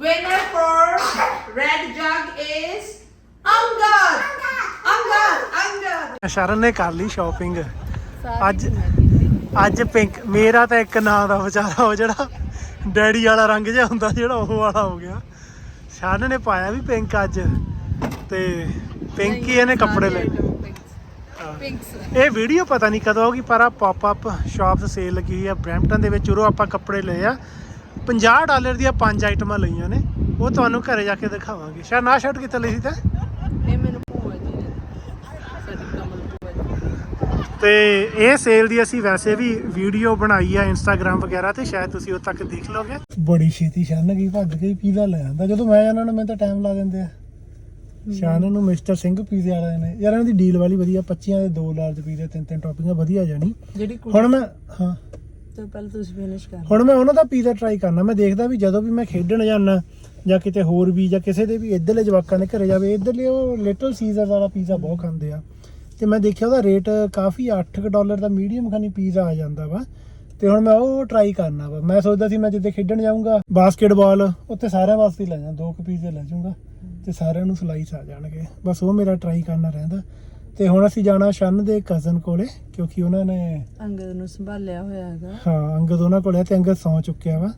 winner for red jug is Angad. Angad, Angad. ਸ਼ਰਨ ਨੇ ਕਰ ਲਈ ਸ਼ਾਪਿੰਗ ਅੱਜ ਅੱਜ ਪਿੰਕ ਮੇਰਾ ਤਾਂ ਇੱਕ ਨਾਂ ਦਾ ਵਿਚਾਰਾ ਉਹ ਜਿਹੜਾ ਡੈਡੀ ਵਾਲਾ ਰੰਗ ਜਿਹਾ ਹੁੰਦਾ ਜਿਹੜਾ ਉਹ ਵਾਲਾ ਹੋ ਗਿਆ। ਸ਼ਰਨ ਨੇ ਪਾਇਆ ਵੀ ਪਿੰਕ ਅੱਜ। ਤੇ ਪਿੰਕ ਹੀ ਇਹਨੇ ਕੱਪੜੇ ਲਏ। Pinks. ਇਹ ਵੀਡੀਓ ਪਤਾ ਨਹੀਂ ਕਦੋਂ ਹੋਗੀ ਪਰ ਆ ਪੌਪ ਅਪ ਸ਼ਾਪਸ ਸੇਲ ਲੱਗੀ ਹੋਈ ਆ ਬ੍ਰੈਂਪਟਨ ਦੇ ਵਿੱਚ ਉਰੋਂ ਆਪਾਂ ਕੱਪੜੇ ਲਏ ਆ। 50 ਡਾਲਰ ਦੀਆਂ ਪੰਜ ਆਈਟਮਾਂ ਲਈਆਂ ਨੇ ਉਹ ਤੁਹਾਨੂੰ ਘਰੇ ਜਾ ਕੇ ਦਿਖਾਵਾਂਗੇ। ਸ਼ਰਨ ਆਹ ਸ਼ਰਟ ਕਿੱਥੇ ਲਈ ਸੀ ਤਾਂ? ਇਹ ਮੈਨੂੰ ਭੂਆ ਜੀ ਨੇ ਸਾਡੀ ਕਮਲ ਭੂਆ ਜੀ ਤੇ ਇਹ ਸੇਲ ਦੀ ਅਸੀਂ ਵੈਸੇ ਵੀ ਵੀਡੀਓ ਬਣਾਈ ਆ ਇੰਸਟਾਗ੍ਰam ਵਗੈਰਾ ਤੇ ਸ਼ਾਇਦ ਤੁਸੀਂ ਉਹ ਤੱਕ ਦੇਖ ਲਓਗੇ। ਬੜੀ ਛੇਤੀ ਸ਼ਰਨ ਗਈ ਭੱਜ ਗਈ ਪੀਜ਼ਾ ਲੈ ਆਂਦਾ। ਜਦੋਂ ਮੈਂ ਜਾਣਾ ਨਾ ਮੈਂ ਤਾਂ ਟਾਈਮ ਲਾ ਦਿੰਦੇ ਆ। ਸ਼ਰਨ ਨੂੰ ਮਿਸਟਰ ਸਿੰਘ ਪੀਜ਼ੇ ਵਾਲੇ ਨੇ। ਯਾਰ ਇਹਨਾਂ ਦੀ ਡੀਲ ਵਾਲੀ ਵਧੀਆ 25 ਦੇ 2 ਲਾਰਜ ਪੀਜ਼ੇ ਤਿੰਨ ਤਿੰਨ ਟੌਪਿੰਗਾਂ ਵਧੀਆ ਜਾਣੀ ਹੁਣ ਮੈਂ ਹਾਂ। ਤੋਂ ਪਹਿਲਾਂ ਤੁਸੀਂ ਫਿਨਿਸ਼ ਕਰ ਹੁਣ ਮੈਂ ਉਹਨਾਂ ਦਾ ਪੀਜ਼ਾ ਟਰਾਈ ਕਰਨਾ, ਮੈਂ ਦੇਖਦਾ ਵੀ ਜਦੋਂ ਵੀ ਮੈਂ ਖੇਡਣ ਜਾਂਦਾ ਜਾਂ ਕਿਤੇ ਹੋਰ ਵੀ ਜਾਂ ਕਿਸੇ ਦੇ ਵੀ ਇੱਧਰਲੇ ਜਵਾਕਾਂ ਦੇ ਘਰੇ ਜਾਵੇ, ਇੱਧਰਲੇ ਉਹ ਲਿਟਲ ਸੀਜ਼ਰ ਵਾਲਾ ਪੀਜ਼ਾ ਬਹੁਤ ਖਾਂਦੇ ਆ। ਤੇ ਮੈਂ ਦੇਖਿਆ ਉਹਦਾ ਰੇਟ ਕਾਫੀ 8 ਡਾਲਰ ਦਾ ਮੀਡੀਅਮ ਖਾਨੀ ਪੀਜ਼ਾ ਆ ਜਾਂਦਾ ਵਾ। ਤੇ ਹੁਣ ਮੈਂ ਉਹ ਟਰਾਈ ਕਰਨਾ ਵਾ। ਮੈਂ ਸੋਚਦਾ ਸੀ ਮੈਂ ਜਿੱਦੇ ਖੇਡਣ ਜਾਊਂਗਾ ਬਾਸਕਟਬਾਲ ਉੱਥੇ ਸਾਰਿਆਂ ਵਾਸਤੇ ਲੈ ਜਾਵਾਂ ਦੋ ਕੁ ਪੀਜ਼ੇ ਲੈ ਜਾਊਂਗਾ ਤੇ ਸਾਰਿਆਂ ਨੂੰ ਸਲਾਈਸ ਆ ਜਾਣਗੇ। ਬਸ ਉਹ ਮੇਰਾ ਟਰਾਈ ਕਰਨਾ ਰਹਿੰਦਾ। ਤੇ ਹੁਣ ਅਸੀਂ ਜਾਣਾ ਸ਼ਨ ਦੇ ਕਜ਼ਨ ਕੋਲੇ ਕਿਉਂਕਿ ਉਹਨਾਂ ਨੇ ਅੰਗਦ ਨੂੰ ਸੰਭਾਲਿਆ ਹੋਇਆ ਹੈਗਾ। ਹਾਂ ਅੰਗਦ ਉਹਨਾਂ ਕੋਲ ਤੇ ਅੰਗਦ ਸੌ ਚੁੱਕਿਆ ਵਾ।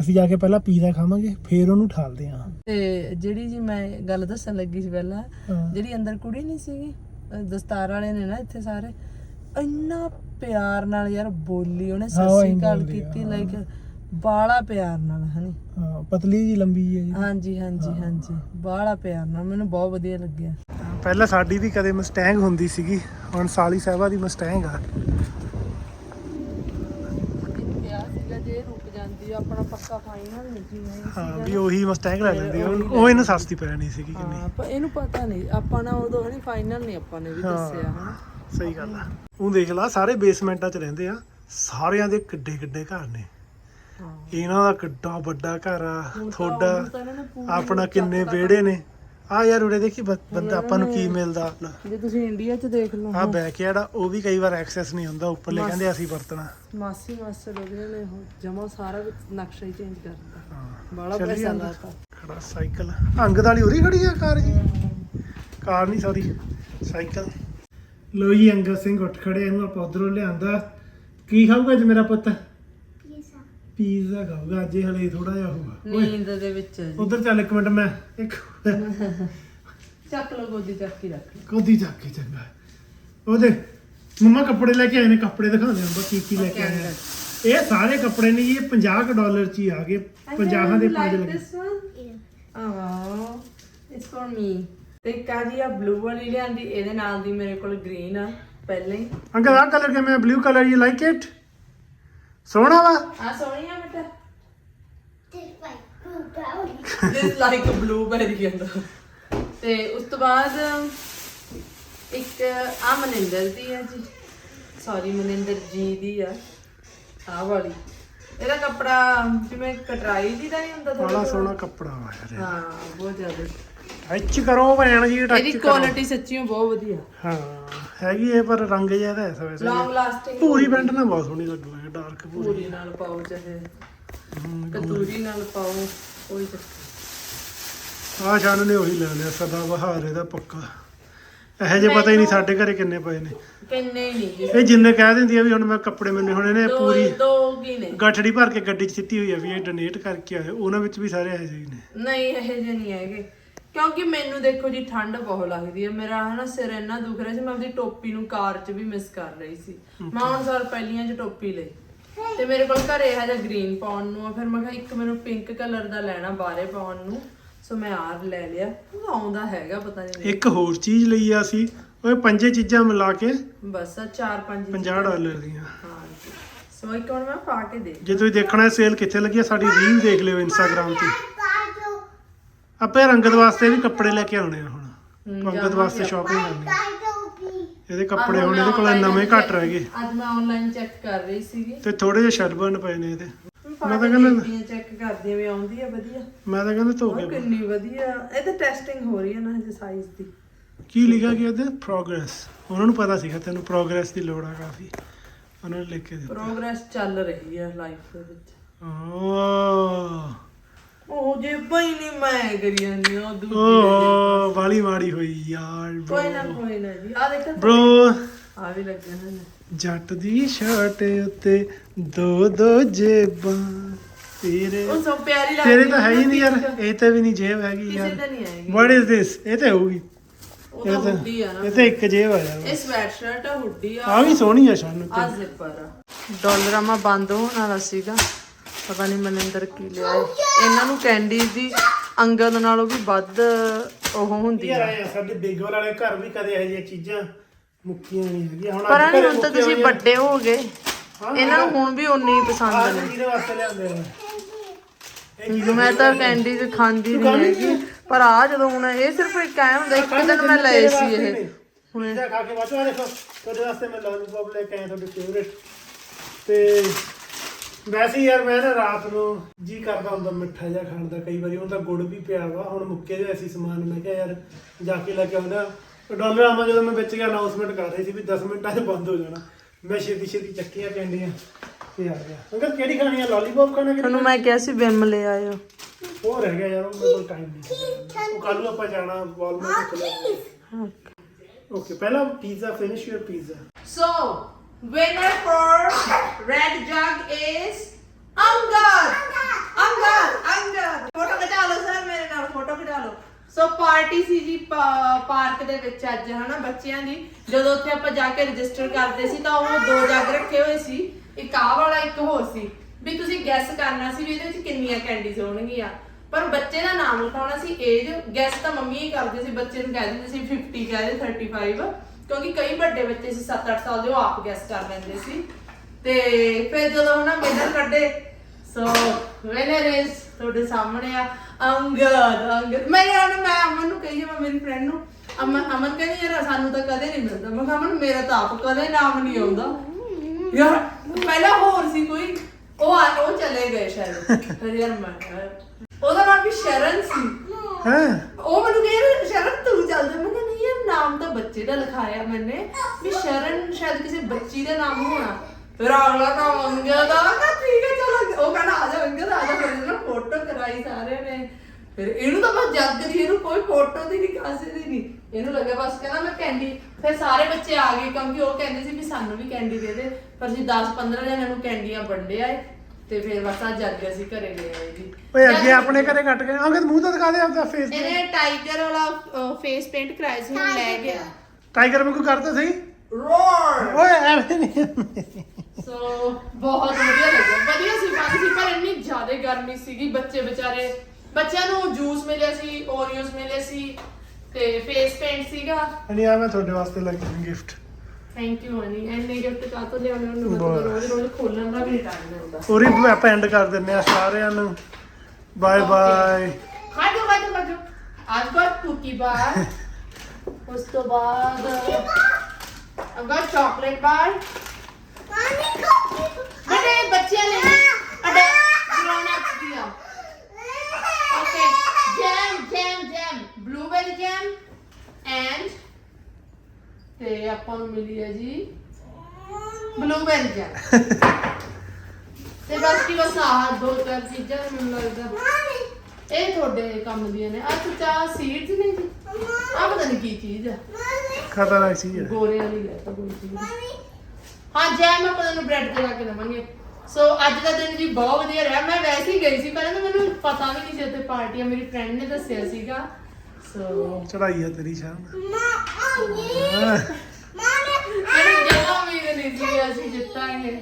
ਅਸੀਂ ਜਾ ਕੇ ਪਹਿਲਾਂ ਪੀਜ਼ਾ ਖਾਵਾਂਗੇ ਫੇਰ ਉਹਨੂੰ ਠਾਲਦੇ ਹਾਂ ਤੇ ਜਿਹੜੀ ਜੀ ਮੈਂ ਗੱਲ ਦੱਸਣ ਲੱਗੀ ਸੀ ਪਹਿਲਾਂ ਹਾਂ। ਜਿਹੜੀ ਅੰਦਰ ਕੁੜੀ ਨਹੀਂ ਸੀਗੀ ਅਹ ਦਸਤਾਰ ਵਾਲੇ ਨੇ ਨਾ ਇੱਥੇ ਸਾਰੇ ਇੰਨਾ ਪਿਆਰ ਨਾਲ ਯਾਰ ਬੋਲੀ ਉਹਨੇ ਹਾਂ, ਉਹ ਸੱਸੀ ਇੰਝ ਗੱਲ ਕੀਤੀ ਹਾਂ। ਲਾਈਕ ਬਾਲਾ ਪਿਆਰ ਨਾਲ ਹਨੀ। ਹਾਂ ਪਤਲੀ ਜੀ ਲੰਬੀ ਜੀ ਹੈ ਜੀ। ਹਾਂਜੀ ਹਾਂਜੀ ਹਾਂਜੀ ਬਾਲਾ ਪਿਆਰ ਨਾਲ ਮੈਨੂੰ ਬਹੁਤ ਵਧੀਆ ਲੱਗਿਆ। ਪਹਿਲਾਂ ਸਾਡੀ ਵੀ ਕਦੇ ਮਸਟੈਂਗ ਹੁੰਦੀ ਸੀਗੀ ਹੁਣ ਸਾਲੀ ਸਾਹਿਬਾ ਦੀ ਮਸਟੈਂਗ ਆ। ਕਿਹਾ ਸੀਗਾ ਜੇ ਰੁਕ ਜਾਂਦੀ ਆਪਣਾ ਪੱਕਾ ਫਾਈਨਲ ਨਹੀਂ ਸੀ ਹਾਂ ਵੀ ਉਹੀ ਮਸਟੈਂਗ ਲੈ ਲੈਂਦੀ ਆ। ਉਹ ਉਹ ਇਹਨੂੰ ਸਸਤੀ ਪੈਣੀ ਸੀਗੀ ਕਿੰਨੀ। ਹਾਂ ਪਰ ਇਹਨੂੰ ਪਤਾ ਨਹੀਂ ਆਪਾਂ ਨਾ ਉਦੋਂ ਹਨੀ ਫਾਈਨਲ ਨਹੀਂ ਆਪਾਂ ਨੇ ਵੀ ਹਾਂ। ਦੱਸਿਆ ਹਨਾ। ਸਹੀ ਗੱਲ ਆ। ਉਹ ਦੇਖ ਲਾ ਸਾਰੇ ਬੇਸਮੈਂਟਾਂ 'ਚ ਰਹਿੰਦੇ ਆ। ਸਾਰਿਆਂ ਦੇ ਕਿੱਡੇ ਕਿੱਡੇ ਘਰ ਨੇ। ਹਾਂ। ਇਹਨਾਂ ਦਾ ਕਿੱਡਾ ਵੱਡਾ ਘਰ ਆ ਹੁਣ ਤਾਂ- ਤੁਹਾਡਾ ਹੁਣ ਤਾਂ ਇਹਨਾਂ ਨੇ ਪੂਰੀ ਆਪਣਾ ਚੱਕ ਕਿੰਨੇ ਤੱਕ- ਵਿਹੜੇ ਨੇ। ਆ ਯਾਰ ਉਰੇ ਦੇਖੀ ਬ- ਬੰਦਾ ਆਪਾਂ ਨੂੰ ਕੀ ਮਿਲਦਾ ਜੇ ਤੁਸੀਂ ਇੰਡੀਆ 'ਚ ਦੇਖ ਲਓ ਆ ਬੈਕਯਾਰਡ ਆ ਉਹ ਵੀ ਕਈ ਵਾਰ ਐਕਸੈਸ ਨਹੀਂ ਹੁੰਦਾ ਉੱਪਰਲੇ ਕਹਿੰਦੇ ਅਸੀਂ ਵਰਤਣਾ। ਮਾਸੀ ਮਾਸਟਰ ਉਹਦੇ ਨੇ ਜਮਾ ਸਾਰਾ ਨਕਸ਼ਾ ਹੀ ਚੇਂਜ ਕਰ ਦਿੱਤਾ। ਹਾਂ ਬਾਲਾ ਚੱਲੀ ਪੈਸਾ ਜਾਂਦਾ। ਲਾਤਾ। ਖੜਾ ਸਾਈਕਲ ਅੰਗਦ ਵਾਲੀ ਉਹਦੀ ਖੜੀ ਆ ਕਾਰ ਜੀ? ਕਾਰ ਨਹੀਂ ਸੌਰੀ ਸਾਈਕਲ ਲੋ ਜੀ ਅੰਗਦ ਸਿੰਘ ਉੱਠ ਖੜੇ ਇਹਨੂੰ ਆਪਾਂ ਉਧਰੋਂ ਲਿਆਂਦਾ। ਕੀ ਖਾਊਗਾ ਅੱਜ ਮੇਰਾ ਪੁੱਤ? ਪੀਜ਼ਾ ਖਾਊਗਾ ਅੱਜ ਇਹ ਹਲੇ ਥੋੜਾ ਜਿਹਾ ਹੋਊਗਾ। ਨੀਂਦ ਦੇ ਵਿੱਚ ਜੀ। ਉਧਰ ਚੱਲ ਇੱਕ ਮਿੰਟ ਮੈਂ ਇੱਕ ਚੱਕ ਲੋ ਗੋਦੀ ਚੱਕ ਕੇ ਰੱਖ ਲਓ। ਕੋਦੀ ਜਾ ਕੇ ਚੰਗਾ। ਉਹਦੇ ਮੰਮਾ ਕੱਪੜੇ ਲੈ ਕੇ ਆਏ ਨੇ ਕੱਪੜੇ ਦਿਖਾਉਂਦੇ ਆਪਾਂ ਕੀ ਕੀ ਲੈ ਕੇ ਆਏ ਆ। ਇਹ ਸਾਰੇ ਕੱਪੜੇ ਨੇ ਜੀ ਇਹ 50 ਕੁ ਡਾਲਰ ਚ ਹੀ ਆ ਗਏ। 50 ਦੇ ਪੰਜ ਲੱਗੇ। this one? Oh, it's for me. ਤੇ ਕਾਜੀ ਆ ਬਲੂ ਵਾਲੀ ਲਿਆਂਦੀ ਇਹਦੇ ਨਾਲ ਦੀ ਮੇਰੇ ਕੋਲ ਗ੍ਰੀਨ ਆ ਪਹਿਲਾਂ। ਹੀ ਅੰਕਲ ਆਹ ਕਲਰ ਕਿਵੇਂ blue colour you like it ਸੋਹਣਾ ਵਾ? ਆ ਸੋਹਣੀ ਆ ਬੇਟਾ। ਦਿਸ ਲਾਈਕ ਅ ਬਲੂਬੈਰੀ ਕਹਿੰਦਾ। ਤੇ ਉਸ ਤੋਂ ਬਾਅਦ ਇੱਕ ਆ ਮਨਿੰਦਰ ਦੀ ਆ ਜੀ। ਸੌਰੀ ਮਨਿੰਦਰ ਜੀ ਦੀ ਆ ਆ ਵਾਲੀ। ਇਹਦਾ ਕੱਪੜਾ ਜਿਵੇਂ ਕਟਰਾਈ ਜੀ ਦਾ ਨਹੀਂ ਹੁੰਦਾ ਬੜਾ। ਸੋਹਣਾ ਕੱਪੜਾ ਵਾ ਯਾਰ ਹਾਂ ਬਹੁਤ ਜ਼ਿਆਦਾ। ਟੱਚ ਕਰੋ ਭੈਣ ਜੀ ਟੱਚ ਇਹਦੀ ਕਰੋ। ਕੁਆਲਿਟੀ ਸੱਚੀਓ ਬਹੁਤ ਵਧੀਆ। ਹਾਂ। ਹੈਗੀ ਇਹ ਪਰ ਰੰਗ ਜਿਹਾ ਤਾਂ ਐਸਾ ਵੈਸੇ ਲੌਂਗ ਲਾਸਟਿੰਗ ਪੂਰੀ ਪੈਂਟ ਨਾ ਬਹੁਤ ਸੋਹਣੀ ਲੱਗੂ ਹੈ ਡਾਰਕ ਪੂਰੀ ਪੂਰੀ ਨਾਲ ਪਾਓ ਚਾਹੇ। ਕਤੂਰੀ ਨਾਲ ਪਾਓ ਕੋਈ ਚੱਕਰ। ਆਹ ਸ਼ਾਨ ਨੇ ਉਹੀ ਲੈ ਲਿਆ ਸਦਾ ਬਹਾਰ ਇਹਦਾ ਪੱਕਾ। ਇਹੋ ਜੇ ਪਤਾ ਹੀ ਨਹੀਂ ਸਾਡੇ ਘਰੇ ਕਿੰਨੇ ਪਏ ਨੇ। ਕਿੰਨੇ ਨਹੀਂ ਜੀ। ਇਹ ਜਿੰਨੇ ਕਹਿ ਦਿੰਦੀ ਆ ਵੀ ਹੁਣ ਮੈਂ ਕੱਪੜੇ ਮੈਨੇ ਹੁਣ ਇਹਨੇ ਦੋ ਪੂਰੀ ਦੋ ਕੀ ਨੇ। ਗੱਠੜੀ ਭਰ ਕੇ ਗੱਡੀ 'ਚ ਸਿੱਟੀ ਹੋਈ ਆ ਵੀ ਇਹ ਡੋਨੇਟ ਕਰਕੇ ਆਏ ਉਹਨਾਂ ਵਿੱਚ ਵੀ ਸਾਰੇ ਇਹੋ ਜਿਹੇ ਹੀ ਨੇ। ਨਹੀਂ ਇਹ ਜਿਹੇ ਨਹੀਂ ਹੈਗੇ। ਕਿਉਂਕਿ ਮੈਨੂੰ ਦੇਖੋ ਜੀ ਠੰਡ ਬਹੁਤ ਲੱਗਦੀ ਹੈ। ਮੇਰਾ ਹਨਾ ਸਿਰ ਇੰਨਾ ਦੁਖ ਰਿਹਾ ਸੀ ਮੈਂ ਆਪਣੀ ਟੋਪੀ ਨੂੰ ਕਾਰ 'ਚ ਵੀ ਮਿਸ ਕਰ ਰਹੀ ਸੀ। ਮੈਂ ਹੁਣ ਸਾਰ ਪਹਿਲੀਆਂ 'ਚ ਟੋਪੀ ਲਈ। ਤੇ ਮੇਰੇ ਕੋਲ ਘਰੇ ਇਹ ਜਿਹਾ ਗ੍ਰੀਨ ਪਾਉਣ ਨੂੰ ਆ। ਫਿਰ ਮੈਂ ਕਿਹਾ ਇੱਕ ਮੈਨੂੰ ਪਿੰਕ ਕਲਰ ਦਾ ਲੈਣਾ ਬਾਰੇ ਪਾਉਣ ਨੂੰ। ਸੋ ਮੈਂ ਆਰ ਲੈ ਲਿਆ। ਉਹ ਆਉਂਦਾ ਹੈਗਾ ਪਤਾ ਨਹੀਂ ਇੱਕ ਹੋਰ ਚੀਜ਼ ਲਈ ਆ ਅਸੀਂ। ਉਹ ਪੰਜੇ ਚੀਜ਼ਾਂ ਮਿਲਾ ਕੇ। ਬਸ ਆਹ ਚਾਰ ਪੰਜ 50 ਡਾਲਰ ਦੀਆਂ। ਹਾਂ ਸੋ ਇੱਕ ਹੁਣ ਮੈਂ ਪਾ ਕੇ ਦੇ ਜੇ ਤੁਸੀਂ ਦੇਖਣਾ ਸੇਲ ਕਿੱਥੇ ਲੱਗੀ ਆ ਸਾਡੀ ਰੀਲ ਦੇਖ ਲਿਓ ਇੰਸਟਾਗ੍ਰam ਤੇ। ਆਪੇ ਰੰਗਤ ਵਾਸਤੇ ਵੀ ਕੱਪੜੇ ਲੈ ਕੇ ਆਉਣੇ ਆ ਹੁਣ। ਰੰਗਤ ਵਾਸਤੇ ਸ਼ਾਪਿੰਗ ਕਰਨੀ। ਆ। ਇਹਦੇ ਕੱਪੜੇ ਹੁਣ ਇਹਦੇ ਕੋਲ ਨਵੇਂ ਘੱਟ ਰਹਿ ਗਏ। ਅੱਜ ਮੈਂ ਆਨਲਾਈਨ ਚੈੱਕ ਕਰ ਰਹੀ ਸੀਗੀ। ਤੇ ਥੋੜੇ ਜਿਹੇ ਸ਼ਰਬਨ ਪਏ ਨੇ ਇਹਦੇ। ਮੈਂ ਤਾਂ ਕਹਿੰਦਾ ਚੈੱਕ ਕਰਦੀ ਆ ਵੀ ਆਉਂਦੀ ਆ ਵਧੀਆ। ਮੈਂ ਤਾਂ ਕਹਿੰਦਾ ਧੋ ਉਹ ਕੇ ਕਿੰਨੀ ਵਧੀਆ। ਇਹ ਤਾਂ ਟੈਸਟਿੰਗ ਹੋ ਰਹੀ ਹੈ ਨਾ ਹਜੇ ਸਾਈਜ਼ ਦੀ। ਕੀ ਲਿਖਿਆ ਗਿਆ ਇਹਦੇ? ਪ੍ਰੋਗਰੈਸ ਉਹਨਾਂ ਨੂੰ ਪਤਾ ਸੀਗਾ ਤੈਨੂੰ ਪ੍ਰੋਗਰੈਸ ਦੀ ਲੋੜ ਆ ਕਾਫੀ। ਉਹਨਾਂ ਨੇ ਲਿਖ ਕੇ ਦਿੱਤਾ। ਪ੍ਰੋਗਰੈਸ ਚੱਲ ਰਹੀ ਹੈ ਲਾਈਫ ਦੇ ਵਿੱਚ। ਓ ਉਹ ਜੇ ਜੇਬਾਂ ਹੀ ਨਹੀਂ ਮੈਂ ਕਰੀ ਜਾਂਦੀ ਆ ਉਹ ਦੂਜੀ ਓ ਵਾਲੀ ਮਾੜੀ ਹੋਈ ਯਾਰ ਕੋਈ ਨਾ ਕੋਈ ਨਾ ਜੀ। ਆ ਦੇਖ ਬ్రో ਆ ਵੀ ਲੱਗਿਆ ਨਾ। ਜੱਟ ਦੀ ਸ਼ਰਟ ਉੱਤੇ ਦੋ ਦੋ ਜੇਬਾਂ। ਤੇਰੇ ਉਹ ਸਭ ਪਿਆਰੀ ਲੱਗਦੀ ਤੇਰੇ ਤਾਂ ਹੈ ਹੀ ਨਹੀਂ ਯਾਰ। ਇਹ ਤੇ ਵੀ ਨਹੀਂ ਜੇਬ ਹੈਗੀ ਕਿਸੇ ਯਾਰ। ਨਹੀਂ ਆਏਗੀ ਵਾਟ ਇਜ਼ ਦਿਸ ਇਹ ਤੇ ਹੋਊਗੀ। ਉਹ ਤਾਂ ਹੁੱਡੀ ਆ ਨਾ। ਇਹ ਤੇ ਇੱਕ ਜੇਬ ਆ ਯਾਰ। ਇਹ ਸਵੈਟਸ਼ਰਟ ਆ ਹੁੱਡੀ ਆ। ਆ ਵੀ ਸੋਹਣੀ ਆ ਸ਼ਾਨ ਆ ਜ਼ਿੱਪਰ ਆ। ਡਾਲਰਾਮਾ ਬੰਦ ਹੋਣ ਵਾਲਾ ਸੀਗਾ। ਪਤਾ ਨਹੀਂ ਮਨਿੰਦਰ ਕੀ ਲਿਆ। ਇਹਨਾਂ ਨੂੰ ਕੈਂਡੀ ਦੀ ਅੰਗਦ ਨਾਲੋਂ ਵੀ ਵੱਧ ਉਹ ਹੁੰਦੀ ਯਾਰ ਆ। ਆਏ ਆ, ਸਾਡੇ ਬੇਗੋਲ ਵਾਲੇ ਘਰ ਵੀ ਕਦੇ ਇਹੋ ਜਿਹੀਆਂ ਚੀਜ਼ਾਂ ਮੁੱਕੀਆਂ ਨਹੀਂ ਹੈਗੀਆਂ। ਹੁਣ ਪਰ ਨਹੀਂ ਹੁਣ ਤਾਂ ਤੁਸੀਂ। ਵੱਡੇ ਹੋ ਗਏ। ਹਾਂ, ਇਹਨਾਂ ਨੂੰ ਹੁਣ ਵੀ ਉਨੀ ਹੀ ਪਸੰਦ ਨੇ। ਕਿਹਦੇ ਵਾਸਤੇ ਲਿਆਂਦੇ ਆ? ਮੈਂ ਤਾਂ ਕੈਂਡੀ ਤੇ ਖਾਂਦੀ ਨਹੀਂ ਹੈਗੀ ਪਰ ਆ ਜਦੋਂ ਹੁਣ ਇਹ ਸਿਰਫ ਇੱਕ ਐ ਹੁੰਦਾ ਇੱਕ ਦਿਨ ਮੈਂ ਲਏ ਸੀ ਇਹ। ਹੁਣ ਖਾ ਕੇ ਬਾਅਦ ਦੇਖੋ। ਤੁਹਾਡੇ ਵਾਸਤੇ ਮੈਂ ਲੋਲੀਪੌਪ ਲੈ ਕੇ ਆਇਆ ਤੁਹਾਡੇ ਫੇਵਰੇਟ ਤੇ ਵੈਸੇ ਯਾਰ ਮੈਂ ਨਾ ਰਾਤ ਨੂੰ ਜੀ ਕਰਦਾ ਹੁੰਦਾ ਮਿੱਠਾ ਜਿਹਾ ਖਾਣ ਦਾ ਕਈ ਵਾਰੀ ਤਾਂ ਗੁੜ ਵੀ ਪਿਆ ਵਾ ਹੁਣ ਮੁੱਕੇ ਜਿਹਾ ਸੀ ਸਮਾਨ ਮੈਂ ਕਿਹਾ ਯਾਰ ਜਾ ਕੇ ਲੈ ਕੇ ਆਉਂਦਾ। ਡਾਲਰ ਆਮਾ ਜਦੋਂ ਮੈਂ ਵਿੱਚ ਗਿਆ ਅਨਾਉਂਸਮੈਂਟ ਕਰ ਰਹੀ ਸੀ ਵੀ 10 ਮਿੰਟਾਂ 'ਚ ਬੰਦ ਹੋ ਜਾਣਾ। ਮੈਂ ਛੇਤੀ ਛੇਤੀ ਚੱਕੀਆਂ ਕੈਂਡੀਆਂ ਤੇ ਆ ਗਿਆ। ਅੰਕਲ ਕਿਹੜੀ ਖਾਣੀ ਆ ਲੋਲੀਪੌਪ ਖਾਣਾ ਕਿ ਤੁਹਾਨੂੰ ਮੈਂ ਕਿਹਾ ਸੀ ਵਿਮ ਲੈ ਆਇਓ। ਉਹ ਰਹਿ ਗਿਆ ਯਾਰ ਉਹ ਮੇਰੇ ਕੋਲ ਟਾਈਮ ਨਹੀਂ ਸੀ ਉਹ ਕੱਲ ਨੂੰ ਆਪਾਂ ਜਾਣਾ ਵਾਲਮਾਰਟ ਤੋਂ ਲੈ ਓਕੇ ਪਹਿਲਾਂ pizza finish your pizza So, winner for red jug is Angad. Angad, Angad. Photo ਖਿਚਾ ਲਓ ਸਰ ਮੇਰੇ ਨਾਲ ਫੋਟੋ ਖਿਚਾ ਲਓ। ਸੋ ਪਾਰਟੀ ਸੀ ਜੀ ਪਾਰਕ ਦੇ ਵਿੱਚ ਅੱਜ ਹਨਾ ਬੱਚਿਆਂ ਦੀ। ਜਦੋਂ ਉੱਥੇ ਆਪਾਂ ਜਾ ਕੇ ਰਜਿਸਟਰ ਕਰਦੇ ਸੀ ਤਾਂ ਉਹ ਦੋ ਜੱਗ ਰੱਖੇ ਹੋਏ ਸੀ। ਇੱਕ ਆਹ ਵਾਲਾ ਇੱਕ ਹੋਰ ਸੀ। ਵੀ ਤੁਸੀਂ ਗੈਸ ਕਰਨਾ ਸੀ ਵੀ ਇਹਦੇ ਵਿੱਚ ਕਿੰਨੀਆਂ ਕੈਂਡੀਜ਼ ਹੋਣਗੀਆਂ। ਪਰ ਬੱਚੇ ਦਾ ਨਾਮ ਲਿਖਾਉਣਾ ਸੀ ਏਜ ਗੈਸ ਤਾਂ ਮੰਮੀ ਹੀ ਕਰਦੇ ਸੀ ਬੱਚੇ ਨੂੰ ਕਹਿ ਦਿੰਦੇ ਸੀ 50 ਕਹਿ ਦੇ 35 ਕਿਉਂਕਿ ਕਈ ਵੱਡੇ ਬੱਚੇ ਸੀ 7-8 ਸਾਲ ਦੇ ਉਹ ਆਪ ਗੈਸ ਕਰ ਲੈਂਦੇ ਸੀ। ਤੇ ਫਿਰ ਜਦੋਂ ਉਹਨਾਂ ਵਿਨਰ ਕੱਢੇ ਸੋ ਵਿਨਰ ਇਜ਼ ਤੁਹਾਡੇ ਸਾਹਮਣੇ ਆ ਅੰਗਦ ਅੰਗਦ। ਮੈਂ ਯਾਰ ਮੈਂ ਅਮਨ ਨੂੰ ਕਹੀ ਜਾਵਾਂ ਮੇਰੀ ਫਰੈਂਡ ਨੂੰ। ਅਮਨ ਅਮਨ ਕਹਿੰਦੀ ਯਾਰ ਸਾਨੂੰ ਤਾਂ ਕਦੇ ਨਹੀਂ ਮਿਲਦਾ। ਮੈਂ ਕਿਹਾ ਅਮਨ ਮੇਰਾ ਤਾਂ ਆਪ ਕਦੇ ਨਾਮ ਨਹੀਂ ਆਉਂਦਾ। ਯਾਰ ਪਹਿਲਾਂ ਹੋਰ ਸੀ ਕੋਈ। ਉਹ ਆ ਉਹ ਚਲੇ ਗਏ ਸ਼ਾਇਦ। ਫਿਰ ਯਾਰ ਮੈਂ ਉਹਦਾ ਨਾਮ ਵੀ ਸ਼ਰਨ ਸੀ। ਹੈ। ਉਹ ਮੈਨੂੰ ਕਹਿੰਦਾ ਸ਼ਰਨ ਤੂੰ ਚੱਲ ਜਾ। ਮੈਂ ਕਿਹਾ ਨਾਮ ਤਾਂ ਬੱਚੇ ਦਾ ਲਿਖਾਇਆ ਮੈਨੇ। ਵੀ ਸ਼ਰਨ ਸ਼ਾਇਦ ਕਿਸੇ ਬੱਚੀ ਦਾ ਨਾਮ ਹੋਣਾ। ਫਿਰ ਅਗਲਾ ਨਾਮ ਅੰਗਦ ਆ। ਠੀਕ ਹੈ ਚਲੋ ਉਹ ਕਹਿੰਦਾ, ਆ ਜਾ ਅੰਗਦ, ਆ ਜਾ। ਫਿਰ ਇਹਨਾਂ ਫੋਟੋ ਕਰਾਈ ਸਾਰਿਆਂ ਨੇ। ਫਿਰ ਇਹਨੂੰ ਤਾਂ ਬਸ ਜੱਗ ਦੀ, ਇਹਨੂੰ ਕੋਈ ਫੋਟੋ ਦੀ ਨਹੀਂ ਕਾਸੇ ਦੀ ਨਹੀਂ ਇਹਨੂੰ ਲੱਗਿਆ ਬਸ ਕਹਿੰਦਾ ਮੈਂ ਕੈਂਡੀ ਫਿਰ ਸਾਰੇ ਬੱਚੇ ਆ ਗਏ, ਕਿਉਂਕਿ ਉਹ ਕਹਿੰਦੇ ਸੀ ਵੀ ਸਾਨੂੰ ਵੀ ਕੈਂਡੀ ਦੇ ਦੇ। ਪਰ ਜੀ 10 15 ਜਣਿਆਂ ਨੂੰ ਕੈਂਡੀਆਂ ਵੰਡਿਆ ਏ ਤੇ ਫਿਰ ਬਸ ਆ ਜੱਗ ਅਸੀਂ ਘਰੇ ਗਏ ਆਏ ਜੀ। ਓਏ ਅੱਗੇ ਆਪਣੇ ਘਰੇ ਕੱਟ ਗਏ। ਅੰਗਦ ਮੂੰਹ ਤਾਂ ਦਿਖਾ ਦੇ ਆਪਦਾ ਫੇਸ ਇਹਨੇ ਟਾਈਗਰ ਵਾਲਾ ਫੇਸ ਪੇਂਟ ਕਰਾਇਆ ਸੀ ਹੁਣ ਲੈ ਗਿਆ। ਟਾਈਗਰ ਵਾਂਗੂ ਕਰਦਾ ਸਹੀ। ਰੋਰ ਓਏ ਐਵੇਂ ਨਹੀਂ ਸੋ ਬਹੁਤ ਵਧੀਆ ਲੱਗਿਆ। ਵਧੀਆ ਸੀ ਪਾਣੀ ਸੀ ਪਰ ਇੰਨੀ ਜ਼ਿਆਦਾ ਗਰਮੀ ਸੀਗੀ ਬੱਚੇ ਵਿਚਾਰੇ। ਬੱਚਿਆਂ ਨੂੰ ਜੂਸ ਮਿਲਿਆ ਸੀ ਓਰੀਓਸ ਮਿਲੇ ਸੀ ਤੇ ਫੇਸ ਪੇਂਟ ਸੀਗਾ। ਅਨੀ ਆ ਮੈਂ ਤੁਹਾਡੇ ਵਾਸਤੇ ਲੈ ਕੇ ਗਿਫਟ ਥੈਂਕ ਯੂ ਹਨੀ ਐਨੇ ਗਿਫਟ ਕਾ ਤੋਂ ਲਿਆਉਣੇ ਉਹਨੂੰ ਮਤਲਬ ਰੋਜ਼ ਰੋਜ਼ ਖੋਲਣ ਦਾ ਵੀ ਨਹੀਂ ਟਾਈਮ ਮਿਲਦਾ। ਉਰੀ ਆਪਾਂ ਐਂਡ ਕਰ ਦਿੰਨੇ ਆ ਸਾਰਿਆਂ ਨੂੰ। ਬਾਏ ਬਾਏ ਖਾਜੋ ਖਾਜੋ ਖਾਜੋ। ਅੱਜ got ਕੁਕੀ ਬਾਰ ਉਸ ਤੋਂ ਬਾਅਦ I've got chocolate bar ਬੜੇ ਬੱਚਿਆਂ ਨੇ ਅਡੇ grown ups ਦੀਆਂ okay jam jam jam blueberry jam and ਤੇ ਆਪਾਂ ਨੂੰ ਮਿਲੀ ਹੈ ਜੀ ਬਲੂਬੇਰੀ ਜੈਮ ਤੇ ਬਸ ਕੀ ਬਸ ਆਹ ਦੋ ਚਾਰ ਚੀਜ਼ਾਂ ਮੈਨੂੰ ਲੱਗਦਾ। ਇਹ ਤੁਹਾਡੇ ਕੰਮ ਦੀਆਂ ਨੇ। ਅੱਛਾ ਚਾ ਸੀਡਸ ਨੇ ਜੀ? ਆ ਪਤਾ ਨਹੀਂ ਕੀ ਚੀਜ਼ ਆ। ਖਤਰਨਾਕ ਸੀ ਯਾਰ ਗੋਰੇ ਵਾਲੀ ਹੈ ਤਾਂ ਕੋਈ ਚੀਜ਼। ਹਾਂ ਜੈਮ ਆਪਾਂ ਤੁਹਾਨੂੰ ਬ੍ਰੈਡ ਤੇ ਲਾ ਕੇ ਦੇਵਾਂਗੇ। ਸੋ ਅੱਜ ਦਾ ਦਿਨ ਜੀ ਬਹੁਤ ਵਧੀਆ ਰਿਹਾ। ਮੈਂ ਵੈਸੇ ਹੀ ਗਈ ਸੀ ਪਹਿਲਾਂ ਤਾਂ ਮੈਨੂੰ ਪਤਾ ਵੀ ਨਹੀਂ ਸੀ ਉੱਥੇ ਪਾਰਟੀ ਆ ਮੇਰੀ ਫਰੈਂਡ ਨੇ ਦੱਸਿਆ ਸੀਗਾ ਸੋ ਚੜਾਈ ਆ ਤੇਰੀ ਸ਼ਾਨ ਮੈਨੂੰ ਜਮਾ ਉਮੀਦ ਨਹੀਂ ਸੀ ਵੀ ਅਸੀਂ ਜਿੱਤਾਂਗੇ।